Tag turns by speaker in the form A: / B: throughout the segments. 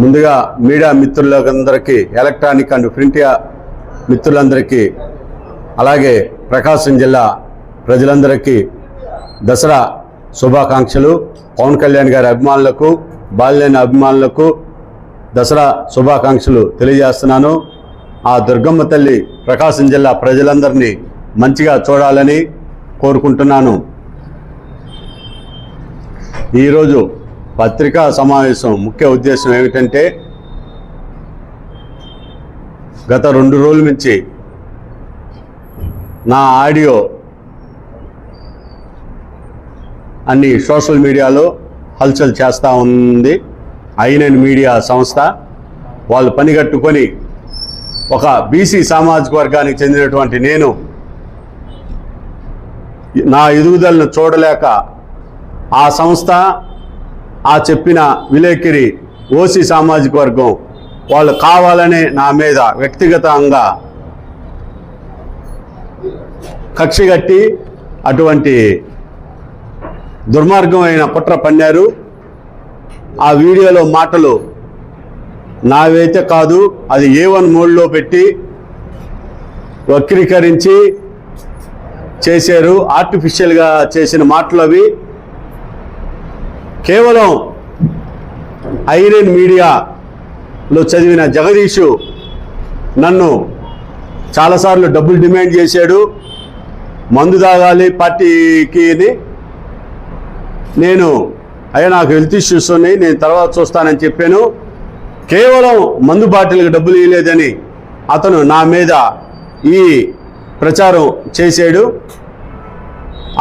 A: ముందుగా మీడియా మిత్రులందరికీ electronic and print మిత్రులందరికీ అలాగే ప్రకాశం జిల్లా ప్రజలందరికీ దసరా శుభాకాంక్షలు. పవన్ కళ్యాణ్ గారి అభిమానులకు బాలినేని అభిమానులకు దసరా శుభాకాంక్షలు తెలియజేస్తున్నాను. ఆ దుర్గమ్మ తల్లి ప్రకాశం జిల్లా ప్రజలందరినీ మంచిగా చూడాలని కోరుకుంటున్నాను. ఈరోజు పత్రికా సమావేశం ముఖ్య ఉద్దేశం ఏమిటంటే గత రెండు రోజుల నుంచి నా ఆడియో అన్ని సోషల్ మీడియాలో హల్చల్ చేస్తూ ఉంది. ఐనన్ మీడియా సంస్థ వాళ్ళు పనిగట్టుకొని ఒక బీసీ సామాజిక వర్గానికి చెందినటువంటి నేను నా ఎదుగుదలను చూడలేక ఆ సంస్థ ఆ చెప్పిన విలేకరి ఓసీ సామాజిక వర్గం వాళ్ళు కావాలనే నా మీద వ్యక్తిగతంగా కక్షగట్టి అటువంటి దుర్మార్గమైన కుట్ర పన్నారు. ఆ వీడియోలో మాటలు నావైతే కాదు అది ఏ వన్ మోడ్లో పెట్టి వక్రీకరించి చేశారు. ఆర్టిఫిషియల్గా చేసిన మాటలు అవి. కేవలం ఐరన్ మీడియాలో చదివిన జగదీషు నన్ను చాలాసార్లు డబ్బులు డిమాండ్ చేశాడు. మందు తాగాలి పార్టీకి నేను అయ్యా నాకు హెల్త్ ఇష్యూస్ ఉన్నాయి నేను తర్వాత చూస్తానని చెప్పాను. కేవలం మందు బాటిల్కి డబ్బులు ఇవ్వలేదని అతను నా మీద ఈ ప్రచారం చేశాడు.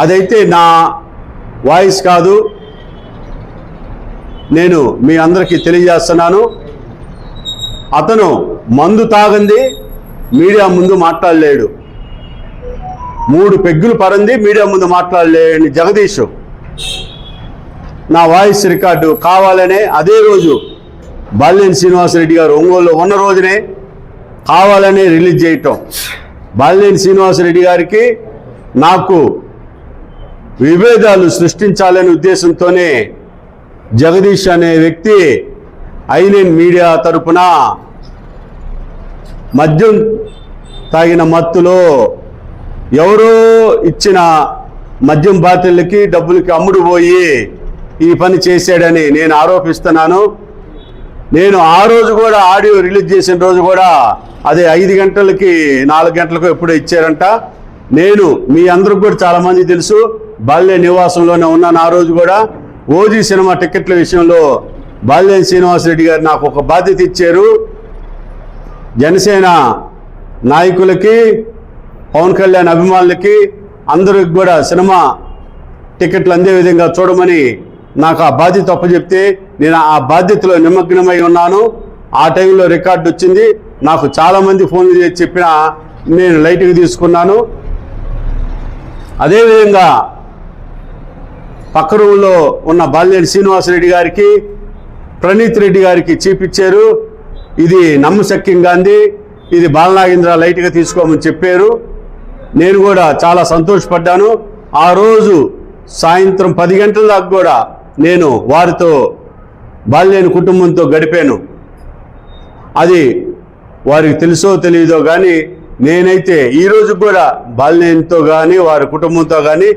A: అదైతే నా వాయిస్ కాదు. నేను మీ అందరికీ తెలియజేస్తున్నాను. అతను మందు తాగింది మీడియా ముందు మాట్లాడలేడు. మూడు పెగ్గులు పరంది మీడియా ముందు మాట్లాడలేని జగదీష్. నా వాయిస్ రికార్డు కావాలనే అదే రోజు బాలినేని శ్రీనివాసరెడ్డి గారు ఒంగోలులో ఉన్న రోజునే కావాలనే రిలీజ్ చేయటం. బాలినేని శ్రీనివాసరెడ్డి గారికి నాకు విభేదాలు సృష్టించాలనే ఉద్దేశంతోనే జగదీష్ అనే వ్యక్తి ఐనెన్ మీడియా తరపున మద్యం తాగిన మత్తులో ఎవరో ఇచ్చిన మద్యం బాటిళ్ళకి డబ్బులకి అమ్ముడు పోయి ఈ పని చేశాడని నేను ఆరోపిస్తున్నాను. నేను ఆ రోజు కూడా ఆడియో రిలీజ్ చేసిన రోజు కూడా అదే ఐదు గంటలకి నాలుగు గంటలకు ఎప్పుడో ఇచ్చారంట. నేను మీ అందరికి కూడా చాలామంది తెలుసు. బాల్య నివాసంలోనే ఉన్నాను ఆ రోజు కూడా. ఓజీ సినిమా టికెట్ల విషయంలో బాల్యం శ్రీనివాసరెడ్డి గారు నాకు ఒక బాధ్యత ఇచ్చారు. జనసేన నాయకులకి పవన్ కళ్యాణ్ అభిమానులకి అందరికి కూడా సినిమా టికెట్లు అందే విధంగా చూడమని నాకు ఆ బాధ్యత అప్పచెప్తే నేను ఆ బాధ్యతలో నిమగ్నమై ఉన్నాను. ఆ టైంలో రికార్డు వచ్చింది. నాకు చాలామంది ఫోన్లు చేసి చెప్పిన నేను లైట్గా తీసుకున్నాను. అదేవిధంగా పక్క రూమ్లో ఉన్న బాలినేని శ్రీనివాసరెడ్డి గారికి ప్రణీత్ రెడ్డి గారికి చూపించారు ఇది నమ్మశక్యంగా ఉంది ఇది బాలనాగేంద్ర లైట్గా తీసుకోమని చెప్పారు. నేను కూడా చాలా సంతోషపడ్డాను. ఆ రోజు సాయంత్రం పది గంటల దాకా కూడా నేను వారితో బాలినేని కుటుంబంతో గడిపాను. అది వారికి తెలుసో తెలియదో కానీ నేనైతే ఈరోజు కూడా బాలినేనితో కానీ వారి కుటుంబంతో కానీ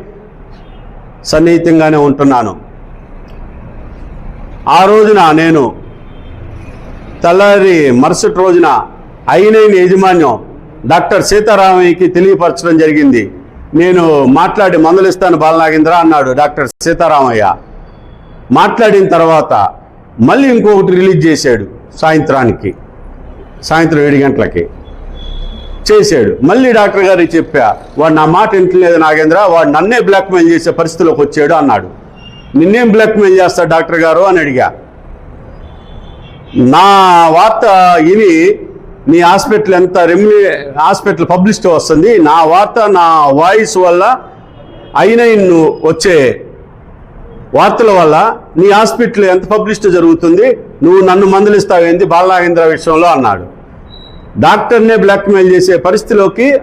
A: సన్నిహితంగానే ఉంటున్నాను. ఆ రోజున నేను తెల్లారి మరుసటి రోజున అయినైన యాజమాన్యం డాక్టర్ సీతారామయ్యకి తెలియపరచడం జరిగింది. నేను మాట్లాడి మందలిస్తాను బాలనాగేంద్ర అన్నాడు డాక్టర్ సీతారామయ్య. మాట్లాడిన తర్వాత మళ్ళీ ఇంకొకటి రిలీజ్ చేశాడు సాయంత్రానికి సాయంత్రం ఏడు గంటలకి. చేశాడు. మళ్ళీ డాక్టర్ గారికి చెప్పా వాడు నా మాట వింటలేదు నాగేంద్ర వాడు నన్నే బ్లాక్మెయిల్ చేసే పరిస్థితిలోకి వచ్చాడు అన్నాడు. నిన్నేం బ్లాక్మెయిల్ చేస్తాడు డాక్టర్ గారు? అని అడిగా. నా వార్త ఇవి నీ హాస్పిటల్ ఎంత రెమ్యూ హాస్పిటల్ పబ్లిసిటీ వస్తుంది నా వార్త నా వాయిస్ వల్ల అయిన వచ్చే వార్తల వల్ల నీ హాస్పిటల్ ఎంత పబ్లిసిటీ జరుగుతుంది నువ్వు నన్ను మందులిస్తావేంది బాలనాగేంద్ర విషయంలో అన్నాడు. డాక్టర్నే బ్లాక్మెయిల్ చేసే పరిస్థితిలోకి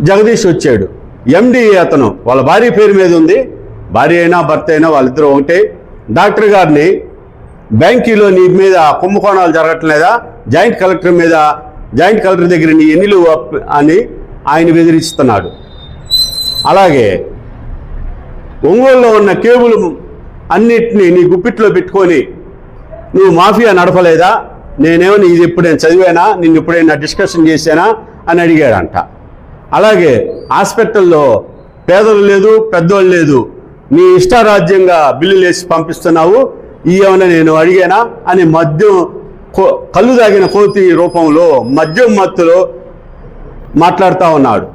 A: జగదీష్ వచ్చాడు. ఎండి అతను. వాళ్ళ భార్య పేరు మీద ఉంది. భార్య అయినా భర్త అయినా వాళ్ళిద్దరూ ఒకటే. డాక్టర్ గారిని బ్యాంకీలో నీ మీద కుంభకోణాలు జరగట్లేదా? జాయింట్ కలెక్టర్ మీద జాయింట్ కలెక్టర్ దగ్గర నీ ఎన్నిలు అని ఆయన బెదిరిస్తున్నాడు. అలాగే ఒంగోలులో ఉన్న కేబుల్ అన్నిటినీ నీ గుప్పిట్లో పెట్టుకొని నువ్వు మాఫియా నడపలేదా? నేనేమని ఇది ఇప్పుడు నేను చదివానా? నిన్ను ఎప్పుడైనా డిస్కషన్ చేశానా? అని అడిగాడంట. అలాగే హాస్పిటల్లో పేదలు లేదు పెద్దోళ్ళు లేదు నీ ఇష్టారాజ్యంగా బిల్లులు వేసి పంపిస్తున్నావు ఏమైనా నేను అడిగానా? అని మద్యం కళ్ళు తాగిన కోతి రూపంలో మద్యం మత్తులో మాట్లాడుతూ ఉన్నాడు.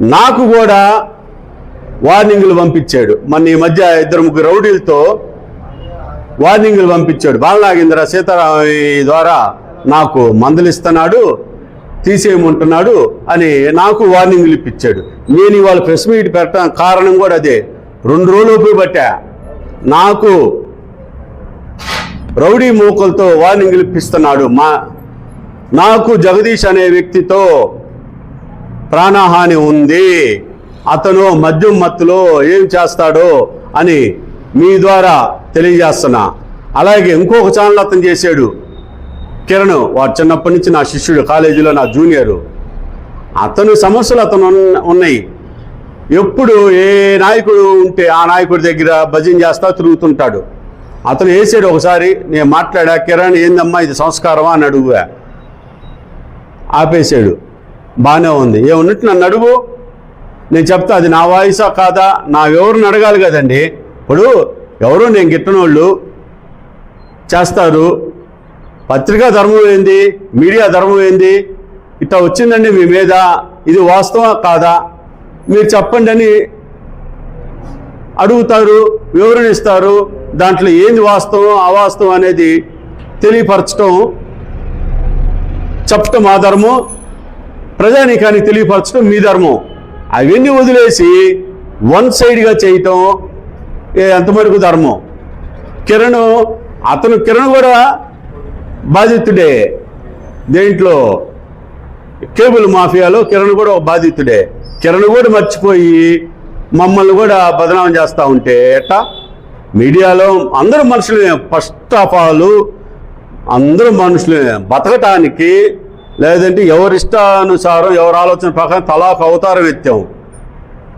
A: నాకు కూడా వార్నింగ్లు పంపించాడు. మన ఈ మధ్య ఇద్దరు ముగ్గురు రౌడీలతో వార్నింగ్లు పంపించాడు. బాలనాగేంద్ర సీతారామయ్య ద్వారా నాకు మందులు ఇస్తున్నాడు తీసేయమంటున్నాడు అని నాకు వార్నింగ్లు ఇప్పించాడు. నేను ఇవాళ ప్రెస్ మీట్ పెట్టడం కారణం కూడా అదే. రెండు రోజులు పట్టా. నాకు రౌడీ మూకలతో వార్నింగ్లు ఇప్పిస్తున్నాడు. మా నాకు జగదీష్ అనే వ్యక్తితో ప్రాణహాని ఉంది. అతను మద్యం మత్తులో ఏం చేస్తాడో అని మీ ద్వారా తెలియజేస్తున్నా. అలాగే ఇంకొక ఛానల్ అతను చేశాడు. కిరణ్ వాడు చిన్నప్పటి నుంచి నా శిష్యుడు కాలేజీలో నా జూనియరు. అతను సమస్యలు అతను ఉన్నాయి. ఎప్పుడు ఏ నాయకుడు ఉంటే ఆ నాయకుడి దగ్గర భజన చేస్తా తిరుగుతుంటాడు. అతను వేసాడు ఒకసారి నేను మాట్లాడా కిరణ్ ఏందమ్మా ఇది సంస్కారమా? అని అడుగువా. ఆపేశాడు బాగానే ఉంది. ఏమున్నట్టు నన్ను అడుగు. నేను చెప్తా అది నా వాయిసా కాదా? నా ఎవరిని అడగాలి కదండి? ఇప్పుడు ఎవరు నేను గిట్టనోళ్ళు చేస్తారు? పత్రికా ధర్మం ఏంది? మీడియా ధర్మం ఏంది? ఇట్లా వచ్చిందండి మీ మీద. ఇది వాస్తవా కాదా? మీరు చెప్పండి అని అడుగుతారు వివరణ ఇస్తారు. దాంట్లో ఏంది వాస్తవం అవాస్తవం అనేది తెలియపరచడం చెప్పటం మా ధర్మం. ప్రజానీకానికి తెలియపరచడం మీ ధర్మం. అవన్నీ వదిలేసి వన్ సైడ్గా చేయటం ఏ ఎంతవరకు ధర్మం? కిరణ్ అతను కిరణ్ కూడా బాధితుడే దేంట్లో? కేబుల్ మాఫియాలో కిరణ్ కూడా ఒక బాధితుడే. కిరణ్ కూడా మర్చిపోయి మమ్మల్ని కూడా బదనాం చేస్తూ ఉంటే ఎట్టా? మీడియాలో అందరూ మనుషులే ఫస్ట్ ఆఫ్ ఆల్ అందరూ మనుషులే బతకటానికి లేదంటే ఎవరిష్టానుసారం ఎవరి ఆలోచన ప్రకారం తలాకు అవతారం ఎత్తాం.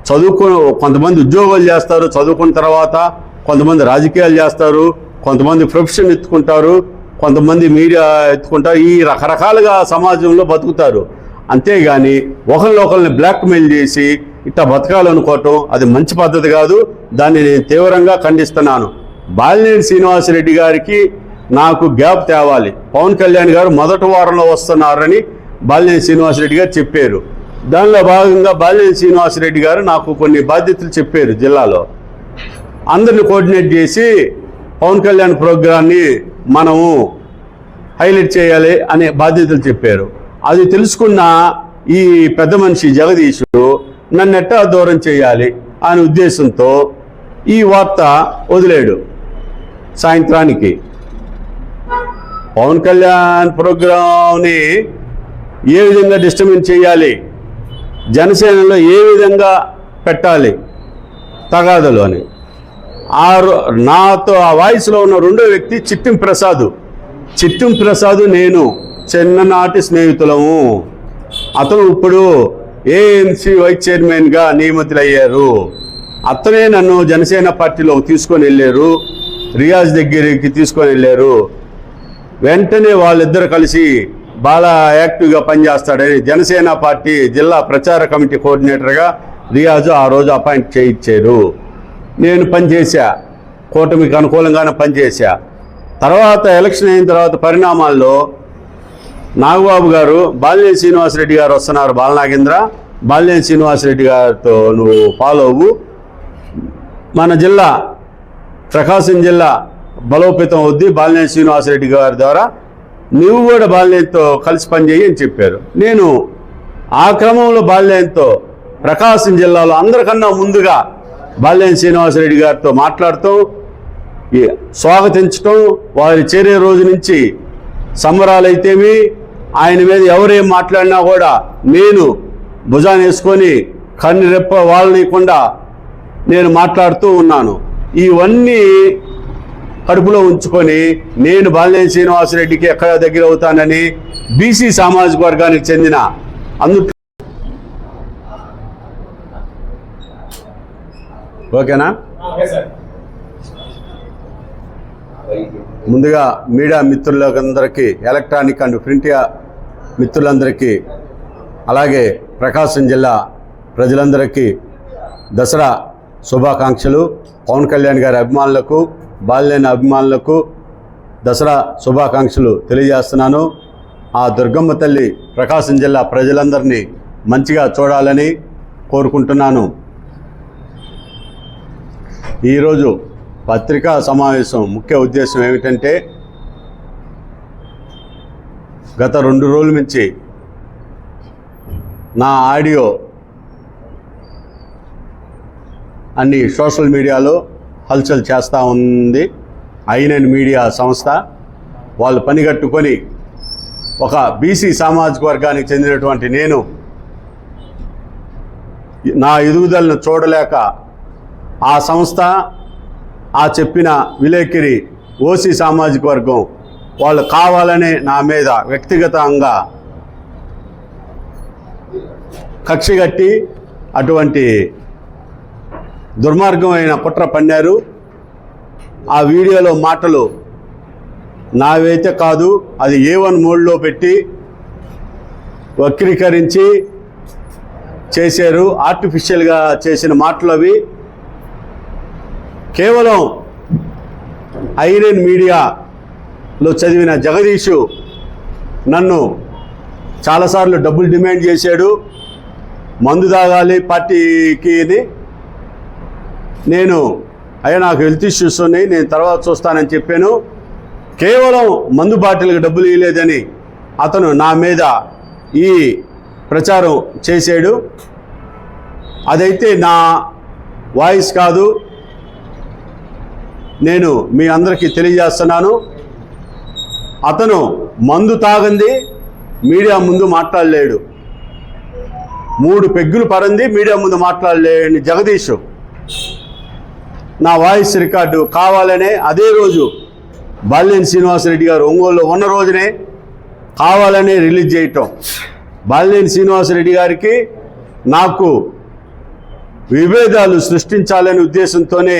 A: చదువుకు కొంతమంది ఉద్యోగాలు చేస్తారు చదువుకున్న తర్వాత కొంతమంది రాజకీయాలు చేస్తారు కొంతమంది ప్రొఫెషన్ ఎత్తుకుంటారు కొంతమంది మీడియా ఎత్తుకుంటారు ఈ రకరకాలుగా సమాజంలో బతుకుతారు. అంతేగాని ఒకరిని ఒకరిని బ్లాక్మెయిల్ చేసి ఇట్లా బతకాలనుకోవటం అది మంచి పద్ధతి కాదు. దాన్ని నేను తీవ్రంగా ఖండిస్తున్నాను. బాలినేని శ్రీనివాసరెడ్డి గారికి నాకు గ్యాప్ తేవాలి. పవన్ కళ్యాణ్ గారు మొదటి వారంలో వస్తున్నారని బాలినేని శ్రీనివాసరెడ్డి గారు చెప్పారు. దానిలో భాగంగా బాలినేని శ్రీనివాసరెడ్డి గారు నాకు కొన్ని బాధ్యతలు చెప్పారు జిల్లాలో. అందరిని కోఆర్డినేట్ చేసి పవన్ కళ్యాణ్ ప్రోగ్రాన్ని మనము హైలైట్ చేయాలి అనే బాధ్యతలు చెప్పారు. అది తెలుసుకున్న ఈ పెద్ద మనిషి జగదీశుడు నన్ను ఎట్టా దూరం చేయాలి అనే ఉద్దేశంతో ఈ వార్త వదిలేడు సాయంత్రానికి. పవన్ కళ్యాణ్ ప్రోగ్రామ్ని ఏ విధంగా డిస్టర్బెన్స్ చేయాలి? జనసేనలో ఏ విధంగా పెట్టాలి? తగాదలు అని. ఆ నాతో ఆ వాయిస్లో ఉన్న రెండో వ్యక్తి చిట్టిం ప్రసాద్. చిట్టిం ప్రసాద్ నేను చిన్ననాటి స్నేహితులము. అతను ఇప్పుడు ఏఎంసీ వైస్ చైర్మన్గా నియమితులయ్యారు. అతనే నన్ను జనసేన పార్టీలో తీసుకొని వెళ్ళారు. రియాజ్ దగ్గరికి తీసుకొని వెళ్ళారు. వెంటనే వాళ్ళిద్దరు కలిసి బాగా యాక్టివ్గా పనిచేస్తాడని జనసేన పార్టీ జిల్లా ప్రచార కమిటీ కోఆర్డినేటర్గా రియాజు ఆ రోజు అపాయింట్ చేయించారు. నేను పనిచేశా. కూటమికి అనుకూలంగానే పనిచేశా. తర్వాత ఎలక్షన్ అయిన తర్వాత పరిణామాల్లో నాగబాబు గారు బాలినేని శ్రీనివాసరెడ్డి గారు వస్తున్నారు బాలనాగేంద్ర. బాలినేని శ్రీనివాసరెడ్డి గారితో నువ్వు ఫాలో అవ్వు. మన జిల్లా ప్రకాశం జిల్లా బలోపేతం వద్ది బాలినేని శ్రీనివాసరెడ్డి గారి ద్వారా. నువ్వు కూడా బాలినేనితో కలిసి పనిచేయి అని చెప్పారు. నేను ఆ క్రమంలో బాలినేనితో ప్రకాశం జిల్లాలో అందరికన్నా ముందుగా బాలినేని శ్రీనివాసరెడ్డి గారితో మాట్లాడుతూ ఈ స్వాగతించటం వారి చేరే రోజు నుంచి సంబరాలైతేమి ఆయన మీద ఎవరేం మాట్లాడినా కూడా నేను భుజాన్ని వేసుకొని కన్ను రెప్ప వాళ్ళనికుండా నేను మాట్లాడుతూ ఉన్నాను. ఇవన్నీ కడుపులో ఉంచుకొని నేను బాలినేని శ్రీనివాసరెడ్డికి ఎక్కడ దగ్గర అవుతానని బీసీ సామాజిక వర్గానికి చెందిన అందు ఓకేనా? ముందుగా మీడియా మిత్రులందరికీ ఎలక్ట్రానిక్ అండ్ ప్రింట్ మిత్రులందరికీ అలాగే ప్రకాశం జిల్లా ప్రజలందరికీ దసరా శుభాకాంక్షలు. పవన్ కళ్యాణ్ గారి అభిమానులకు బాలినేని అభిమానులకు దసరా శుభాకాంక్షలు తెలియజేస్తున్నాను. ఆ దుర్గమ్మ తల్లి ప్రకాశం జిల్లా ప్రజలందరినీ మంచిగా చూడాలని కోరుకుంటున్నాను. ఈరోజు పత్రికా సమావేశం ముఖ్య ఉద్దేశం ఏమిటంటే గత రెండు రోజుల నుంచి నా ఆడియో అన్ని సోషల్ మీడియాలో హల్చల్ చేస్తూ ఉంది. ఐఎన్ఎన్ మీడియా సంస్థ వాళ్ళు పనిగట్టుకొని ఒక బీసీ సామాజిక వర్గానికి చెందినటువంటి నేను నా ఎదుగుదలను చూడలేక ఆ సంస్థ ఆ చెప్పిన విలేకరి ఓసీ సామాజిక వర్గం వాళ్ళు కావాలనే నా మీద వ్యక్తిగతంగా కక్షగట్టి అటువంటి దుర్మార్గమైన కుట్ర పన్నారు. ఆ వీడియోలో మాటలు నావైతే కాదు అది ఏ వన్ మోడ్లో పెట్టి వక్రీకరించి చేశారు. ఆర్టిఫిషియల్గా చేసిన మాటలు అవి. కేవలం ఐరన్ మీడియాలో చదివిన జగదీషు నన్ను చాలాసార్లు డబ్బులు డిమాండ్ చేశాడు. మందు తాగాలి పార్టీకి నేను అయ్యా నాకు హెల్త్ ఇష్యూస్ ఉన్నాయి నేను తర్వాత చూస్తానని చెప్పాను. కేవలం మందు బాటిల్కి డబ్బులు ఇవ్వలేదని అతను నా మీద ఈ ప్రచారం చేశాడు. అదైతే నా వాయిస్ కాదు. నేను మీ అందరికీ తెలియజేస్తున్నాను. అతను మందు తాగంది మీడియా ముందు మాట్లాడలేడు. మూడు పెగ్గులు పరంది మీడియా ముందు మాట్లాడలేని జగదీష్. నా వాయిస్ రికార్డు కావాలనే అదే రోజు బాలినేని శ్రీనివాసరెడ్డి గారు ఒంగోలులో ఉన్న రోజునే కావాలనే రిలీజ్ చేయటం. బాలినేని శ్రీనివాసరెడ్డి గారికి నాకు విభేదాలు సృష్టించాలనే ఉద్దేశంతోనే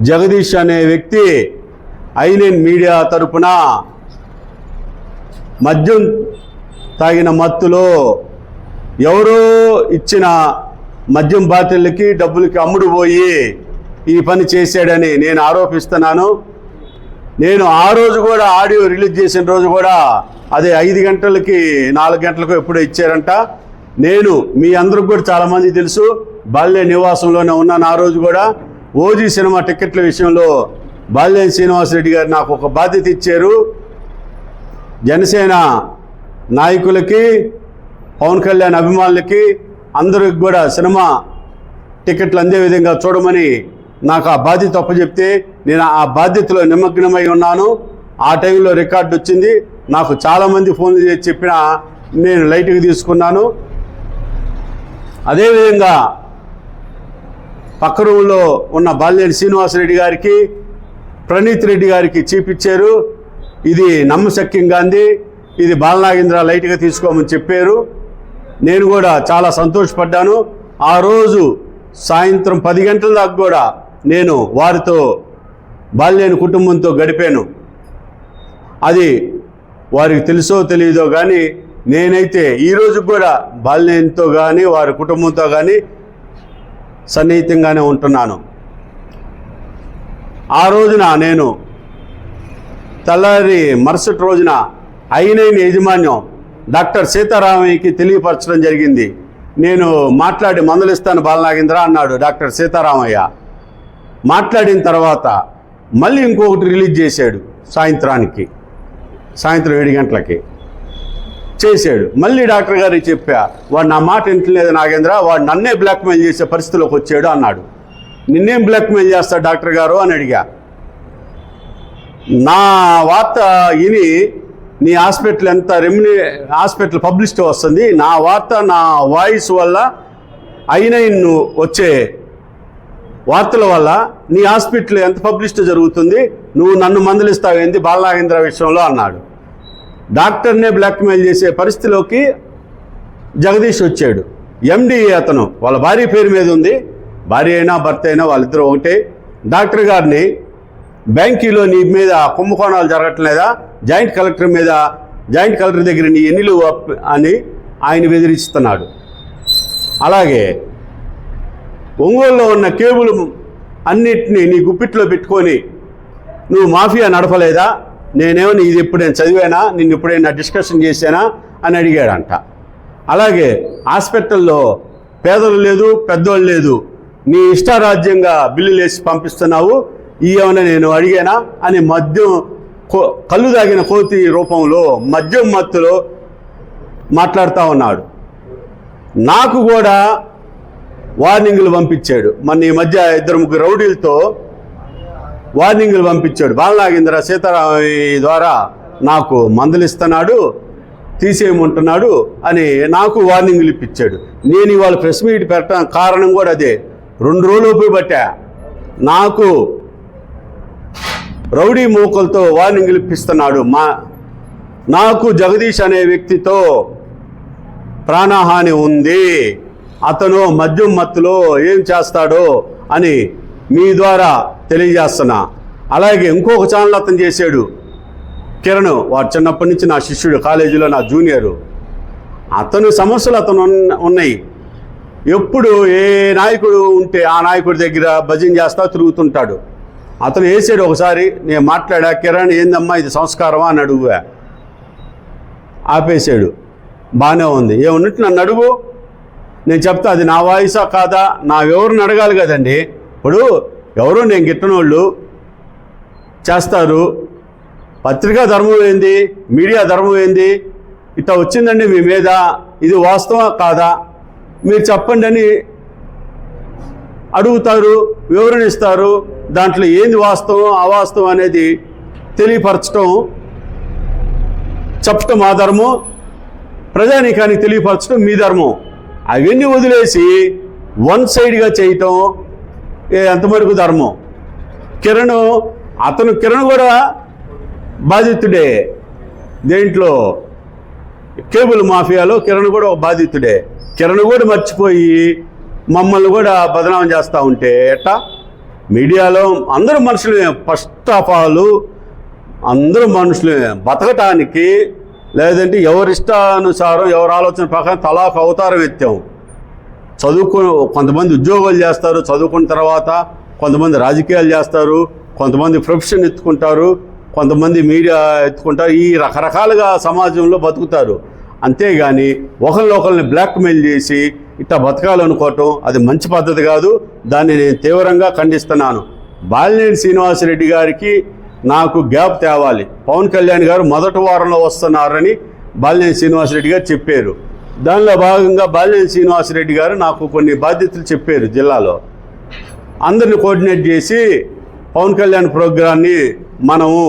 A: జగదీష్ అనే వ్యక్తి ఐనెన్ మీడియా తరపున మద్యం తాగిన మత్తులో ఎవరో ఇచ్చిన మద్యం బాటిళ్ళకి డబ్బులకి అమ్ముడు పోయి ఈ పని చేశాడని నేను ఆరోపిస్తున్నాను. నేను ఆ రోజు కూడా ఆడియో రిలీజ్ చేసిన రోజు కూడా అదే ఐదు గంటలకి నాలుగు గంటలకు ఎప్పుడో ఇచ్చారంట. నేను మీ అందరికి కూడా చాలామంది తెలుసు బాల్య నివాసంలోనే ఉన్నాను ఆ రోజు కూడా. ఓజీ సినిమా టికెట్ల విషయంలో బాల్యం శ్రీనివాసరెడ్డి గారు నాకు ఒక బాధ్యత ఇచ్చారు. జనసేన నాయకులకి పవన్ కళ్యాణ్ అభిమానులకి అందరికి కూడా సినిమా టికెట్లు అందే విధంగా చూడమని నాకు ఆ బాధ్యత అప్పచెప్తే నేను ఆ బాధ్యతలో నిమగ్నమై ఉన్నాను. ఆ టైంలో రికార్డు వచ్చింది. నాకు చాలామంది ఫోన్లు చేసి చెప్పినా నేను లైట్గా తీసుకున్నాను. అదేవిధంగా పక్క రూమ్లో ఉన్న బాలినేని శ్రీనివాసరెడ్డి గారికి ప్రణీత్ రెడ్డి గారికి చూపించారు. ఇది నమ్మశక్యంగా ఉంది ఇది బాలనాగేంద్ర లైట్గా తీసుకోమని చెప్పారు. నేను కూడా చాలా సంతోషపడ్డాను. ఆ రోజు సాయంత్రం పది గంటల దాకా కూడా నేను వారితో బాల్యని కుటుంబంతో గడిపాను. అది వారికి తెలుసో తెలియదో కానీ నేనైతే ఈరోజు కూడా బాల్యంతో కానీ వారి కుటుంబంతో కానీ సన్నిహితంగానే ఉంటున్నాను. ఆ రోజున నేను తెల్లారి మరుసటి రోజున అయినైన యాజమాన్యం డాక్టర్ సీతారామయ్యకి తెలియపరచడం జరిగింది. నేను మాట్లాడి మందలిస్తాను బాలనాగేంద్ర అన్నాడు డాక్టర్ సీతారామయ్య. మాట్లాడిన తర్వాత మళ్ళీ ఇంకొకటి రిలీజ్ చేశాడు సాయంత్రానికి. సాయంత్రం ఏడు గంటలకి చేశాడు. మళ్ళీ డాక్టర్ గారికి చెప్పా వాడు నా మాట వింటలేదు నాగేంద్ర వాడు నన్నే బ్లాక్మెయిల్ చేసే పరిస్థితిలోకి వచ్చాడు అన్నాడు. నిన్నేం బ్లాక్మెయిల్ చేస్తా డాక్టర్ గారు? అని అడిగా. నా వార్త విని నీ హాస్పిటల్ ఎంత రెమ్యూని హాస్పిటల్ పబ్లిసిటీ వస్తుంది నా వార్త నా వాయిస్ వల్ల అయిన వచ్చే వార్తల వల్ల నీ హాస్పిటల్ ఎంత పబ్లిసిటీ జరుగుతుంది? నువ్వు నన్ను మందలిస్తావేంది బాలనాగేంద్ర విషయంలో అన్నాడు. డాక్టర్నే బ్లాక్మెయిల్ చేసే పరిస్థితిలోకి జగదీష్ వచ్చాడు. ఎండి అతను. వాళ్ళ భార్య పేరు మీద ఉంది. భార్య అయినా భర్త అయినా వాళ్ళిద్దరూ ఒకటే. డాక్టర్ గారిని బ్యాంకీలో నీ మీద కుంభకోణాలు జరగట్లేదా? జాయింట్ కలెక్టర్ మీద జాయింట్ కలెక్టర్ దగ్గర నీ ఎన్నిలు అని ఆయన బెదిరిస్తున్నాడు. అలాగే ఒంగోలులో ఉన్న కేబుల్ అన్నిటినీ నీ గుప్పిట్లో పెట్టుకొని నువ్వు మాఫియా నడపలేదా? నేనేమని ఇది ఎప్పుడైనా చదివానా? నిన్ను ఎప్పుడైనా డిస్కషన్ చేశానా? అని అడిగాడంట. అలాగే హాస్పిటల్లో పేదలు లేదు పెద్దోళ్ళు లేదు నీ ఇష్టారాజ్యంగా బిల్లులు వేసి పంపిస్తున్నావు ఈ ఏమైనా నేను అడిగానా? అని మద్యం కళ్ళు తాగిన కోతి రూపంలో మద్యం మత్తులో మాట్లాడుతూ ఉన్నాడు. నాకు కూడా వార్నింగ్లు పంపించాడు. మన ఈ మధ్య ఇద్దరు ముగ్గురు రౌడీలతో వార్నింగ్లు పంపించాడు. బాలనాగేంద్ర సీతారామ ద్వారా నాకు మందలిస్తున్నాడు తీసేయమంటున్నాడు అని నాకు వార్నింగ్లు ఇప్పించాడు. నేను ఇవాళ ప్రెస్ మీట్ పెట్టడం కారణం కూడా అదే. రెండు రోజులు పట్టా నాకు రౌడీ మూకలతో వార్నింగ్లు ఇప్పిస్తున్నాడు. మా నాకు జగదీష్ అనే వ్యక్తితో ప్రాణహాని ఉంది. అతను మద్యం మత్తులో ఏం చేస్తాడో అని మీ ద్వారా తెలియజేస్తున్నా. అలాగే ఇంకొక ఛానల్ అతను చేశాడు. కిరణ్ వాడు చిన్నప్పటి నుంచి నా శిష్యుడు కాలేజీలో నా జూనియరు. అతను సమస్యలు అతను ఉన్నాయి. ఎప్పుడు ఏ నాయకుడు ఉంటే ఆ నాయకుడి దగ్గర భజన చేస్తా తిరుగుతుంటాడు. అతను వేసాడు ఒకసారి నేను మాట్లాడా కిరణ్ ఏందమ్మా ఇది సంస్కారమా? అని అడుగు ఆపేశాడు బాగానే ఉంది. ఏమున్నట్టు నన్ను అడుగు. నేను చెప్తా అది నా వాయిసా కాదా? నా ఎవరిని అడగాలి కదండి? ఇప్పుడు ఎవరు నేను గిట్టనోళ్ళు? చేస్తారు. పత్రికా ధర్మం ఏంది? మీడియా ధర్మం ఏంది? ఇట్లా వచ్చిందండి మీ మీద? ఇది వాస్తవం కాదా? మీరు చెప్పండి అని అడుగుతారు వివరణ ఇస్తారు. దాంట్లో ఏంది వాస్తవం అవాస్తవం అనేది తెలియపరచడం చెప్పటం మా ధర్మం. ప్రజానీకానికి తెలియపరచడం మీ ధర్మం. అవన్నీ వదిలేసి వన్ సైడ్గా చేయటం ఎంతవరకు ధర్మం. కిరణ్ అతను కిరణ్ కూడా బాధితుడే. దేంట్లో? కేబుల్ మాఫియాలో కిరణ్ కూడా ఒక బాధితుడే. కిరణ్ కూడా మర్చిపోయి మమ్మల్ని కూడా బదనాం చేస్తూ ఉంటే ఎట్టా? మీడియాలో అందరూ మనుషులే. ఫస్ట్ ఆఫ్ ఆల్ అందరూ మనుషులే. బతకటానికి లేదంటే ఎవరి ఇష్టానుసారం ఎవరి ఆలోచన ప్రకారం తలాకు అవతారం ఎత్తాం. చదువుకు కొంతమంది ఉద్యోగాలు చేస్తారు చదువుకున్న తర్వాత కొంతమంది రాజకీయాలు చేస్తారు కొంతమంది ప్రొఫెషన్ ఎత్తుకుంటారు కొంతమంది మీడియా ఎత్తుకుంటారు ఈ రకరకాలుగా సమాజంలో బతుకుతారు. అంతేగాని ఒకరిని బ్లాక్మెయిల్ చేసి ఇట్లా బతకాలనుకోవటం అది మంచి పద్ధతి కాదు. దాన్ని నేను తీవ్రంగా ఖండిస్తున్నాను. బాలినేని శ్రీనివాసరెడ్డి గారికి నాకు గ్యాప్ తేవాలి. పవన్ కళ్యాణ్ గారు మొదటి వారంలో వస్తున్నారని బాలినేని శ్రీనివాసరెడ్డి గారు చెప్పారు. దానిలో భాగంగా బాలినేని శ్రీనివాసరెడ్డి గారు నాకు కొన్ని బాధ్యతలు చెప్పారు జిల్లాలో. అందరిని కోఆర్డినేట్ చేసి పవన్ కళ్యాణ్ ప్రోగ్రాన్ని మనము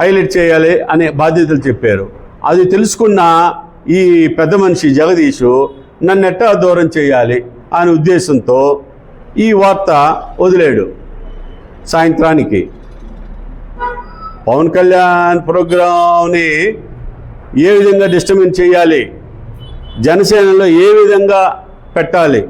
A: హైలైట్ చేయాలి అనే బాధ్యతలు చెప్పారు. అది తెలుసుకున్న ఈ పెద్ద మనిషి జగదీషు నన్ను ఎట్టా దూరం చేయాలి అనే ఉద్దేశంతో ఈ వార్త వదిలేడు. సాయంత్రానికి పవన్ కళ్యాణ్ ప్రోగ్రామ్ని ఏ విధంగా డిస్టర్బెన్స్ చేయాలి? జనసేనలో ఏ విధంగా పెట్టాలి?